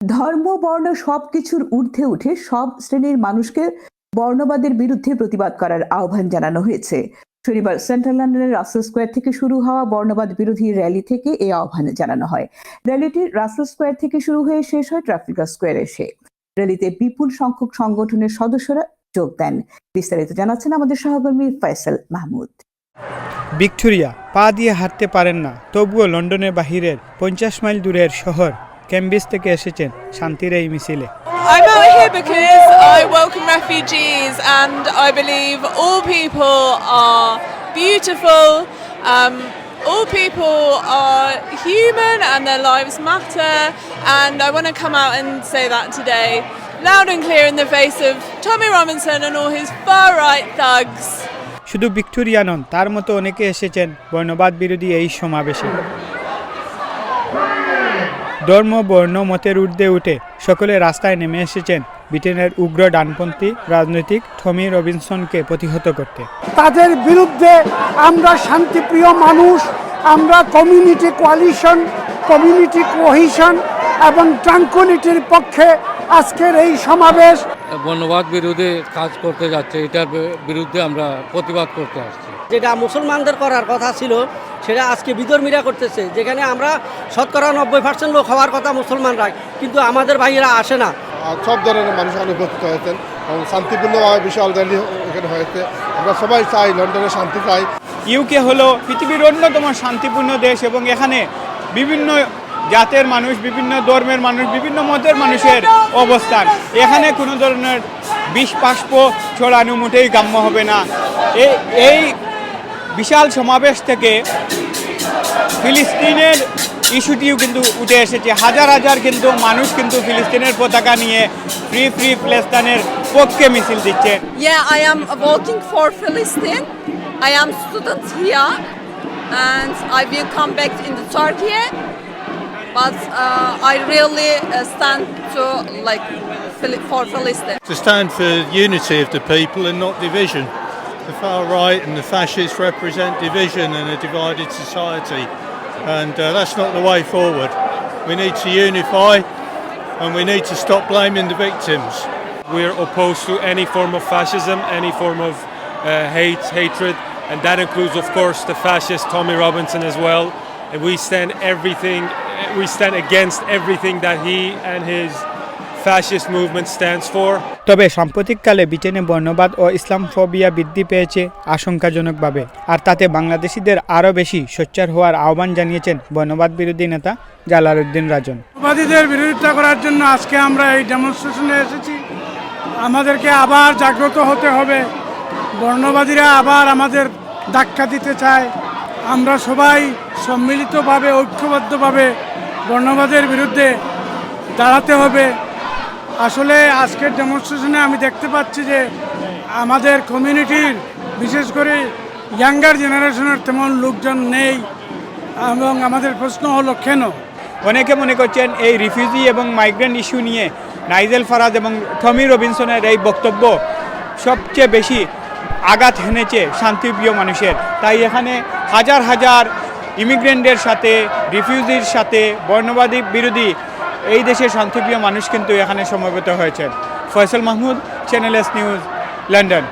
ধর্ম, বর্ণ সবকিছুর ঊর্ধ্বে উঠে সব শ্রেণির মানুষকে বর্ণবাদের বিরুদ্ধে প্রতিবাদ করার আহ্বান জানানো হয়েছে। শনিবার সেন্ট্রাল লন্ডনের রাসেল স্কোয়ার থেকে শুরু হওয়া বর্ণবাদ বিরোধী র্যালি থেকে এই আহ্বান জানানো হয়। র্যালিটি রাসেল স্কোয়ার থেকে শুরু হয়ে শেষ হয় ট্রাফিকার স্কোয়ারে এসে। র্যালিতে বিপুল সংখ্যক সংগঠনের সদস্যরা যোগ দেন। বিস্তারিত জানাচ্ছেন আমাদের সহকর্মী ফয়সাল মাহমুদ। ভিক্টোরিয়া, পা দিয়ে হাঁটতে পারেন না, তবুও লন্ডনের বাহিরের পঞ্চাশ মাইল দূরের শহর ক্যাম্বিস থেকে এসেছেন শান্তির এই মিছিলে I'm out here because I welcome refugees and I believe all people are beautiful, um, all people are human and their lives matter, and I want to come out and say that today, loud and clear in the face of Tommy Robinson and all his far right thugs. শুধু Victoria নন তার মতো অনেকে এসেছেন বর্ণবাদ বিরোধী এই সমাবেশে ধর্ম বর্ণ মতের ঊর্ধ্বে উঠে সকলে রাস্তায় নেমে এসেছেন ব্রিটেনের উগ্র ডানপন্থী রাজনৈতিক টমি রবিনসনকে প্রতিহত করতে। তাদের বিরুদ্ধে আমরা শান্তিপ্রিয় মানুষ আমরা কমিউনিটি কোয়ালিশন কমিউনিটি কোহিশন এবং ট্রাঙ্কুলিটির পক্ষে আজকের এই সমাবেশ। বর্ণবাদ বিরোধী কাজ করতে যাচ্ছে এটার বিরুদ্ধে আমরা প্রতিবাদ করতে আসছি। যেটা মুসলমানদের করার কথা ছিল সেটা আজকে বিধর্মীরা করতেছে যেখানে আমরা শতকরা নব্বই পার্সেন্ট লোক হওয়ার কথা মুসলমানরা কিন্তু আমাদের ভাইয়েরা আসে না। সব ধরনের মানুষ এখানে উপস্থিত হয়েছেন এবং শান্তিপূর্ণভাবে বিশাল র্যালি এখানে হয়েছে। আমরা সবাই চাই লন্ডনে শান্তি চাই ইউকে হলো পৃথিবীর অন্যতম শান্তিপূর্ণ দেশ এবং এখানে বিভিন্ন জাতের মানুষ বিভিন্ন ধর্মের মানুষ বিভিন্ন মতের মানুষের অবস্থান। এখানে কোনো ধরনের বিষ বাষ্প ছড়ানো মোটেই কাম্য হবে না। এই এই বিশাল সমাবেশ থেকে ফিলিস্তিনের ইস্যুটিও কিন্তু উঠে এসেছে হাজার হাজার কিন্তু মানুষ কিন্তু ফিলিস্তিনের পতাকা নিয়ে ফ্রি ফ্রি প্লেস্তানের পক্ষে মিছিল দিচ্ছে Yeah, I am voting for Palestine. I am student here, and I will come back in the Turkey. But uh, I really uh, stand to like Phil- for Palestine. to stand for unity of the people and not division. The far right and the fascists represent division and a divided society, and uh, that's not the way forward. We need to unify and we need to stop blaming the victims. We're opposed to any form of fascism, any form of uh, hate, hatred, and that includes, of course, the fascist Tommy Robinson as well. And we stand everything, we stand against everything that he and his fascist movement stands for. তবে সাম্প্রতিককালে ব্রিটেনে বর্ণবাদ ও ইসলাম phobia বৃদ্ধি পেয়েছে আশঙ্কাজনকভাবে। আর তাতে বাংলাদেশিদের আরও বেশি সোচ্চার হওয়ার আহ্বান জানিয়েছেন বর্ণবাদ বিরোধী নেতা জালালউদ্দিন রাজন। বাদীদের বিরোধিতা করার জন্য আজকে আমরা এই ডেমনস্ট্রেশনে এসেছি। আমাদেরকে আবার জাগ্রত হতে হবে। বর্ণবাদীরা আবার আমাদের ধাক্কা দিতে চায়। আমরা সবাই সম্মিলিতভাবে ঐক্যবদ্ধভাবে বর্ণবাদের বিরুদ্ধে দাঁড়াতে হবে। আসলে আজকের ডেমনস্ট্রেশনে আমি দেখতে পাচ্ছি যে আমাদের কমিউনিটির বিশেষ করে ইয়াঙ্গার জেনারেশনের তেমন লোকজন নেই। এবং আমাদের প্রশ্ন হলো, কেন? অনেকে মনে করছেন এই রিফিউজি এবং মাইগ্রেন্ট ইস্যু নিয়ে নাইজেল ফারাজ এবং টমি রবিনসনের এই বক্তব্য সবচেয়ে বেশি আঘাত হেনেছে শান্তিপ্রিয় মানুষের। তাই এখানে হাজার হাজার ইমিগ্রেন্টের সাথে রিফিউজির সাথে, বর্ণবাদী বিরোধী এই দেশের শান্তিপ্রিয় মানুষ কিন্তু এখানে সমবেত হয়েছে Faisal Mahmud channel S news London